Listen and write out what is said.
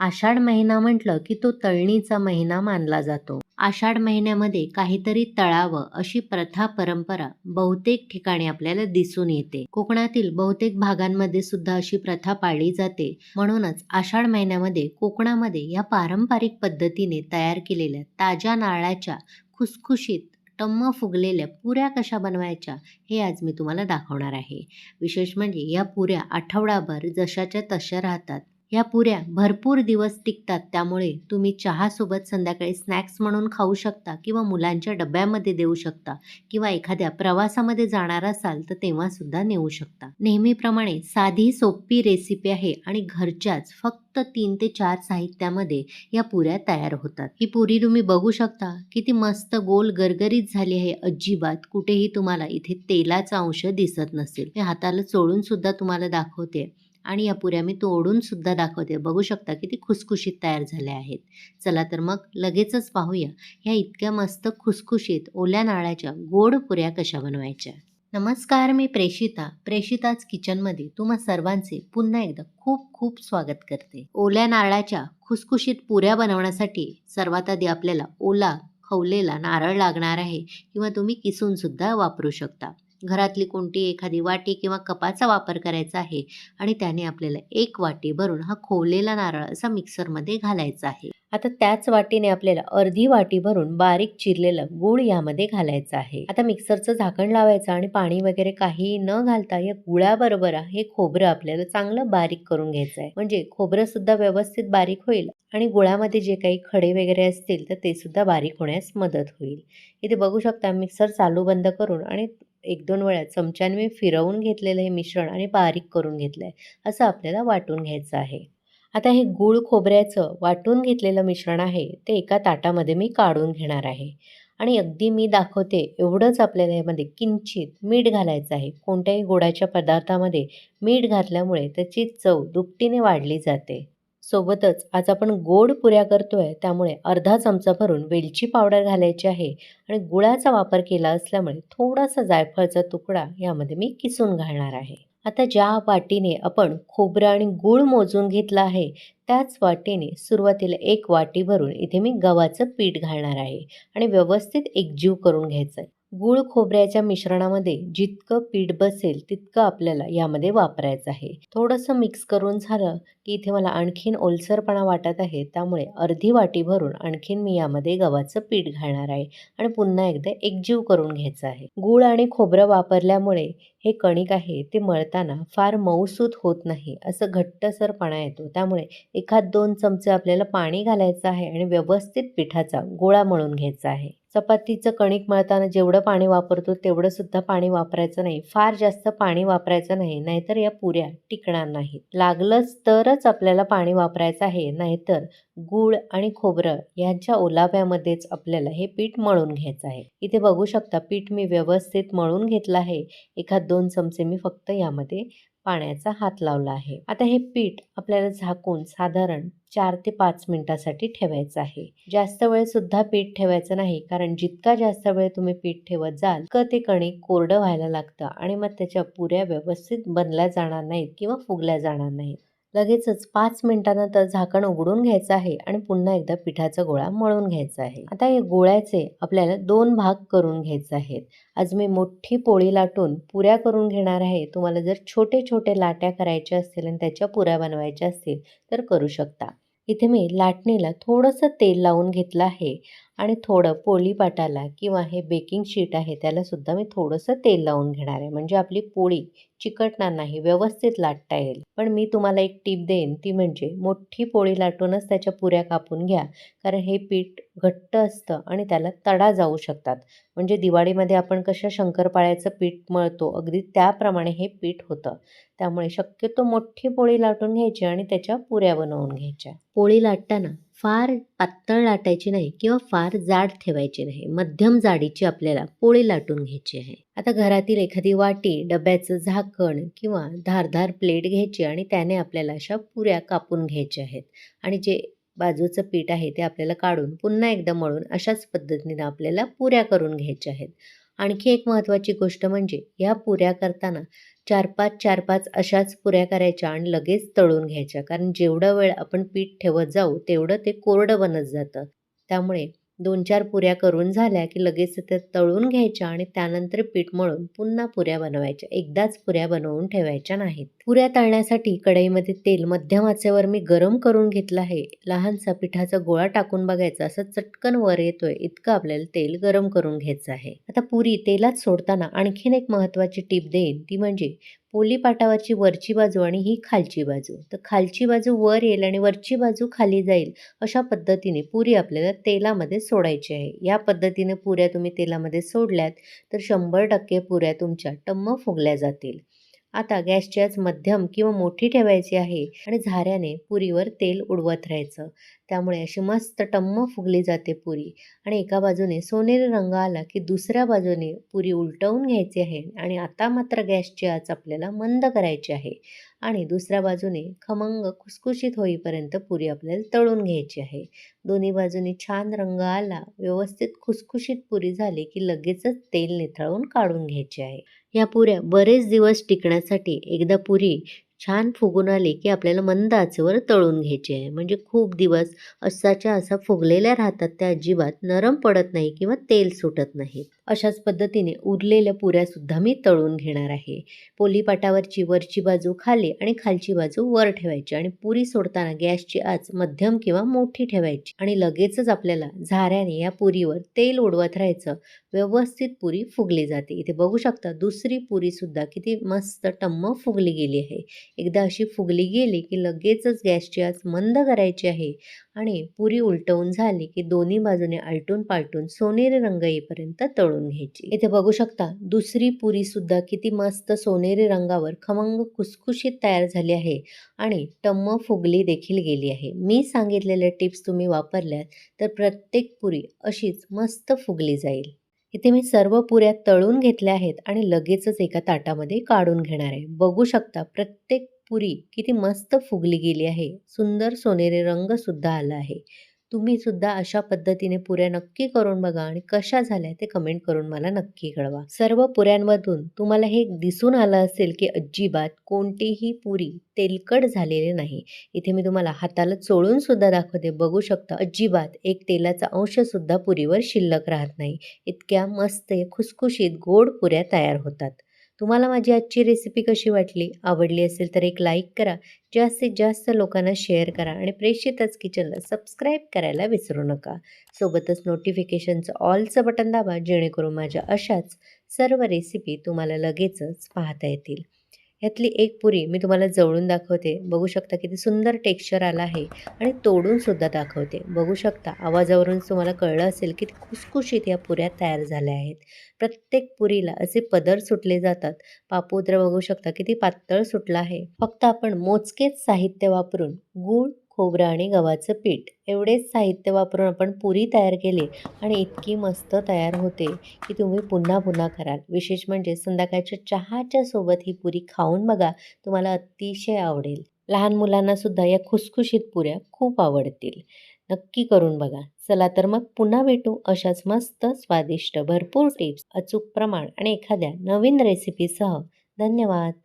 आषाढ महिना म्हटलं की तो तळणीचा महिना मानला जातो. आषाढ महिन्यामध्ये काहीतरी तळावं अशी प्रथा परंपरा बहुतेक ठिकाणी आपल्याला दिसून येते. कोकणातील बहुतेक भागांमध्ये सुद्धा अशी प्रथा पाळली जाते. म्हणूनच आषाढ महिन्यामध्ये कोकणामध्ये या पारंपरिक पद्धतीने तयार केलेल्या ताज्या नारळाच्या खुसखुशीत टम्म फुगलेल्या पुऱ्या कशा बनवायच्या हे आज मी तुम्हाला दाखवणार आहे. विशेष म्हणजे या पुऱ्या आठवडाभर जशाच्या तशा राहतात. ह्या पुऱ्या भरपूर दिवस टिकतात त्यामुळे तुम्ही चहासोबत संध्याकाळी स्नॅक्स म्हणून खाऊ शकता किंवा मुलांच्या डब्यामध्ये देऊ शकता किंवा एखाद्या प्रवासामध्ये जाणार असाल तर तेव्हा सुद्धा नेऊ शकता. नेहमीप्रमाणे साधी सोपी रेसिपी आहे आणि घरच्याच फक्त तीन ते चार साहित्यामध्ये या पुऱ्या तयार होतात. ही पुरी तुम्ही बघू शकता किती मस्त गोल गरगरीत झाली आहे. अजिबात कुठेही तुम्हाला इथे तेलाचा अंश दिसत नसेल. मी हाताला चोळून सुद्धा तुम्हाला दाखवते. आणि या पुऱ्या मी तोडून सुद्धा दाखवते. बघू शकता किती खुसखुशीत तयार झाल्या आहेत. चला तर मग लगेचच पाहूया ह्या इतक्या मस्त खुसखुशीत ओल्या नाळ्याच्या गोड पुऱ्या कशा बनवायच्या. नमस्कार मी प्रेषिता. प्रेषिताच किचनमध्ये तुम्हा सर्वांचे पुन्हा एकदा खूप खूप स्वागत करते. ओल्या नारळाच्या खुसखुशीत पुऱ्या बनवण्यासाठी सर्वात आधी आपल्याला ओला खवलेला नारळ लागणार आहे किंवा तुम्ही किसून सुद्धा वापरू शकता. घरातली कोणती एखादी वाटी किंवा कपाचा वापर करायचा आहे आणि त्याने आपल्याला एक वाटी भरून हा खोवलेला नारळ असा मिक्सरमध्ये घालायचा आहे. आता त्याच वाटीने आपल्याला अर्धी वाटी भरून बारीक चिरलेलं गूळ यामध्ये घालायचं आहे. आता मिक्सरचं झाकण लावायचं आणि पाणी वगैरे काही न घालता या गुळाबरोबर हे खोबरं आपल्याला चांगलं बारीक करून घ्यायचं आहे म्हणजे खोबरं सुद्धा व्यवस्थित बारीक होईल आणि गुळामध्ये जे काही खडे वगैरे असतील तर ते सुद्धा बारीक होण्यास मदत होईल. इथे बघू शकता मिक्सर चालू बंद करून आणि एक दोन वेळा चमच्याने मी फिरवून घेतलेलं हे मिश्रण आणि बारीक करून घेतलं आहे असं आपल्याला वाटून घ्यायचं आहे. आता हे गूळ खोबऱ्याचं वाटून घेतलेलं मिश्रण आहे ते एका ताटामध्ये मी काढून घेणार आहे. आणि अगदी मी दाखवते एवढंच आपल्याला यामध्ये किंचित मीठ घालायचं आहे. कोणत्याही गोडाच्या पदार्थामध्ये मीठ घातल्यामुळे त्याची चव दुपटीने वाढली जाते. सोबतच आज आपण गोड पुऱ्या करतोय त्यामुळे अर्धा चमचा भरून वेलची पावडर घालायची आहे आणि गुळाचा वापर केला असल्यामुळे थोडासा जायफळचा तुकडा यामध्ये मी किसून घालणार आहे. आता ज्या वाटीने आपण खोबरं आणि गूळ मोजून घेतलं आहे त्याच वाटीने सुरुवातीला एक वाटी भरून इथे मी गव्हाचं पीठ घालणार आहे आणि व्यवस्थित एकजीव करून घ्यायचं आहे गूळ खोबऱ्याच्या मिश्रणामध्ये जितकं पीठ बसेल तितकं आपल्याला यामध्ये वापरायचं आहे. थोडंसं मिक्स करून झालं की इथे मला आणखीन ओलसरपणा वाटत आहे त्यामुळे अर्धी वाटी भरून आणखीन मी यामध्ये गव्हाचं पीठ घालणार आहे आणि पुन्हा एकदा एकजीव करून घ्यायचं आहे. गूळ आणि खोबरं वापरल्यामुळे हे कणिक आहे ते मळताना फार मऊसूत होत नाही असं घट्टसरपणा येतो. त्यामुळे एखाद दोन चमचे आपल्याला पाणी घालायचं आहे आणि व्यवस्थित पिठाचा गोळा मळून घ्यायचा आहे. चपातीचं कणिक मळताना जेवढं पाणी वापरतो तेवढं सुद्धा पाणी वापरायचं नाही. फार जास्त पाणी वापरायचं नाही नाहीतर या पुऱ्या टिकणार नाहीत. लागलंच तरच आपल्याला पाणी वापरायचं आहे नाहीतर गूळ आणि खोबरं यांच्या ओलाव्यामध्येच आपल्याला हे पीठ मळून घ्यायचं आहे. इथे बघू शकता पीठ मी व्यवस्थित मळून घेतलं आहे. एखाद दोन चमचे मी फक्त यामध्ये पाण्याचा हात लावला आहे. आता हे पीठ आपल्याला झाकून साधारण चार ते पाच मिनिटासाठी ठेवायचं आहे. जास्त वेळ सुद्धा पीठ ठेवायचं नाही कारण जितका जास्त वेळ तुम्ही पीठ ठेवत जाल तर ते कणिक कोरडं व्हायला लागतं आणि मग त्याच्या पुऱ्या व्यवस्थित बनल्या जाणार नाहीत किंवा फुगल्या जाणार नाहीत. लगेचच पाच मिनिटानंतर झाकण उघडून घ्यायचं आहे आणि पुन्हा एकदा पिठाचा गोळा मळून घ्यायचा आहे. आता या गोळ्याचे आपल्याला दोन भाग करून घ्यायचे आहेत. आज मी मोठी पोळी लाटून पुऱ्या करून घेणार आहे. तुम्हाला जर छोटे छोटे लाट्या करायच्या असतील आणि त्याच्या पुऱ्या बनवायच्या असतील तर करू शकता. इथे मी लाटणीला थोडंसं तेल लावून घेतलं आहे. आणि थोडं पोळी पाटाला किंवा हे बेकिंग शीट आहे त्याला सुद्धा मी थोडंसं तेल लावून घेणार आहे. म्हणजे आपली पोळी चिकटणार नाही व्यवस्थित लाटता येईल. पण मी तुम्हाला एक टीप देईन ती म्हणजे मोठी पोळी लाटूनच त्याच्या पुऱ्या कापून घ्या. कारण हे पीठ घट्ट असतं आणि त्याला तडा जाऊ शकतात. म्हणजे दिवाळीमध्ये आपण कशा शंकरपाळ्याचं पीठ मळतो अगदी त्याप्रमाणे हे पीठ होतं. त्यामुळे शक्यतो मोठी पोळी लाटून घ्यायची आणि त्याच्या पुऱ्या बनवून घ्यायच्या. पोळी लाटताना फार पातळ लाटायची नाही किंवा फार जाड ठेवायची नाही. मध्यम जाडीची आपल्याला पोळी लाटून घ्यायची आहे. आता घरातील एखादी वाटी डब्याचं झाकण किंवा धारधार प्लेट घ्यायची आणि त्याने आपल्याला अशा पुऱ्या कापून घ्यायच्या आहेत. आणि जे बाजूचं पीठ आहे ते आपल्याला काढून पुन्हा एकदा मळून अशाच पद्धतीने आपल्याला पुऱ्या करून घ्यायच्या आहेत. आणखी एक महत्त्वाची गोष्ट म्हणजे ह्या पुऱ्या करताना चार पाच चार पाच अशाच पुऱ्या करायच्या आणि लगेच तळून घ्यायच्या. कारण जेवढा वेळ आपण पीठ ठेवत जाऊ तेवढं ते कोरडं बनत जातं. त्यामुळे दोन चार पुऱ्या करून झाल्या की लगेच त्या तळून घ्यायच्या आणि त्यानंतर पीठ मळून पुन्हा पुऱ्या बनवायच्या. एकदाच पुऱ्या बनवून ठेवायच्या नाहीत. पुऱ्या तळण्यासाठी कढईमध्ये तेल मध्यम आचेवर मी गरम करून घेतलं आहे. लहानसा पिठाचा गोळा टाकून बघायचा असं चटकन वर येतोय इतकं आपल्याला तेल गरम करून घ्यायचं आहे. आता पुरी तेलात सोडताना आणखीन एक महत्त्वाची टीप देईन ती म्हणजे पोलीपाटावरची वरची बाजू आणि ही खालची बाजू. तर खालची बाजू वर येईल आणि वरची बाजू खाली जाईल अशा पद्धतीने पुरी आपल्याला तेलामध्ये सोडायची आहे. या पद्धतीने पुऱ्या तुम्ही तेलामध्ये सोडल्यात तर शंभर टक्के पुऱ्या तुमच्या टम्म फुगल्या जातील. आता गॅसची आज मध्यम किंवा मोठी ठेवायची आहे आणि झाऱ्याने पुरीवर तेल उडवत राहायचं. त्यामुळे अशी मस्त टम्म फुगली जाते पुरी आणि एका बाजूने सोनेरी रंग आला की दुसऱ्या बाजूने पुरी उलटवून घ्यायची आहे आणि आता मात्र गॅसची आच आपल्याला मंद करायची आहे आणि दुसऱ्या बाजूने खमंग खुसखुशीत होईपर्यंत पुरी आपल्याला तळून घ्यायची आहे. दोन्ही बाजूनी छान रंग आला व्यवस्थित खुसखुशीत पुरी झाली की लगेचच तेल निथळून काढून घ्यायची आहे. ह्या पुऱ्या बरेच दिवस टिकण्यासाठी एकदा पुरी छान फुगून आले की आपल्याला मंद आचेवर तळून घ्यायची आहे. म्हणजे खूप दिवस असाच्या असा फुगलेल्या राहतात त्या अजिबात नरम पडत नाही किंवा तेल सुटत नाही अशाच पद्धतीने उरलेल्या पुऱ्यासुद्धा मी तळून घेणार आहे. पोलीपाटावरची वरची बाजू खाली आणि खालची बाजू वर ठेवायची आणि पुरी सोडताना गॅसची आच मध्यम किंवा मोठी ठेवायची आणि लगेचच आपल्याला झाऱ्याने या पुरीवर तेल उडवत राहायचं. व्यवस्थित पुरी फुगली जाते. इथे बघू शकता दुसरी पुरी सुद्धा किती मस्त टम्म फुगली गेली आहे. एकदा अशी फुगली गेली की लगेचच गॅसची आच मंद करायची आहे आणि पुरी उलटवून झाली की दोन्ही बाजूने आलटून पालटून सोनेरी रंग येईपर्यंत तळून घ्यायची. इथे बघू शकता दुसरी पुरी सुद्धा किती मस्त सोनेरी रंगावर खमंग खुसखुशीत तयार झाली आहे आणि टम्म फुगली देखील गेली आहे. मी सांगितलेल्या टिप्स तुम्ही वापरल्यात तर प्रत्येक पुरी अशीच मस्त फुगली जाईल. इथे मी सर्व पुऱ्या तळून घेतल्या आहेत आणि लगेचच एका ताटामध्ये काढून घेणार आहे. बघू शकता प्रत्येक पुरी किती मस्त फुगली गेली आहे. सुंदर सोनेरी रंग सुद्धा आला आहे. तुम्ही सुद्धा अशा पद्धतीने पुऱ्या नक्की करून बघा आणि कशा झाल्या ते कमेंट करून मला नक्की कळवा. सर्व पुऱ्यांमधून तुम्हाला हे दिसून आलं असेल की अजिबात कोणतीही पुरी तेलकट झालेली नाही. इथे मी तुम्हाला हाताला चोळून सुद्धा दाखवते. बघू शकता अजिबात एक तेलाचा अंश सुद्धा पुरीवर शिल्लक राहत नाही. इतक्या मस्त खुसखुशीत गोड पुऱ्या तयार होतात. तुम्हाला माझी आजची रेसिपी कशी वाटली? आवडली असेल तर एक लाईक करा. जास्तीत जास्त लोकांना शेअर करा आणि प्रेषितच किचनला सबस्क्राईब करायला विसरू नका. सोबतच नोटिफिकेशनचं ऑलचं बटन दाबा जेणेकरून माझ्या अशाच सर्व रेसिपी तुम्हाला लगेचच पाहता येतील. ह्यातली एक पुरी मी तुम्हाला जवळून दाखवते. बघू शकता किती सुंदर टेक्स्चर आला आहे आणि तोडूनसुद्धा दाखवते. बघू शकता आवाजावरून तुम्हाला कळलं असेल की खुसखुशीत या पुऱ्या तयार झाल्या आहेत. प्रत्येक पुरीला असे पदर सुटले जातात. पापुद्र बघू शकता किती पातळ सुटला आहे. फक्त आपण मोजकेच साहित्य वापरून गूळ खोबरं आणि गव्हाचं पीठ. एवढेच साहित्य वापरून आपण पुरी तयार केली आणि इतकी मस्त तयार होते की तुम्ही पुन्हा पुन्हा कराल. विशेष म्हणजे संध्याकाळच्या चहाच्या सोबत ही पुरी खाऊन बघा तुम्हाला अतिशय आवडेल. लहान मुलांनासुद्धा या खुसखुशीत पुऱ्या खूप आवडतील. नक्की करून बघा. चला तर मग पुन्हा भेटू अशाच मस्त स्वादिष्ट भरपूर टिप्स अचूक प्रमाण आणि एखाद्या नवीन रेसिपीसह धन्यवाद.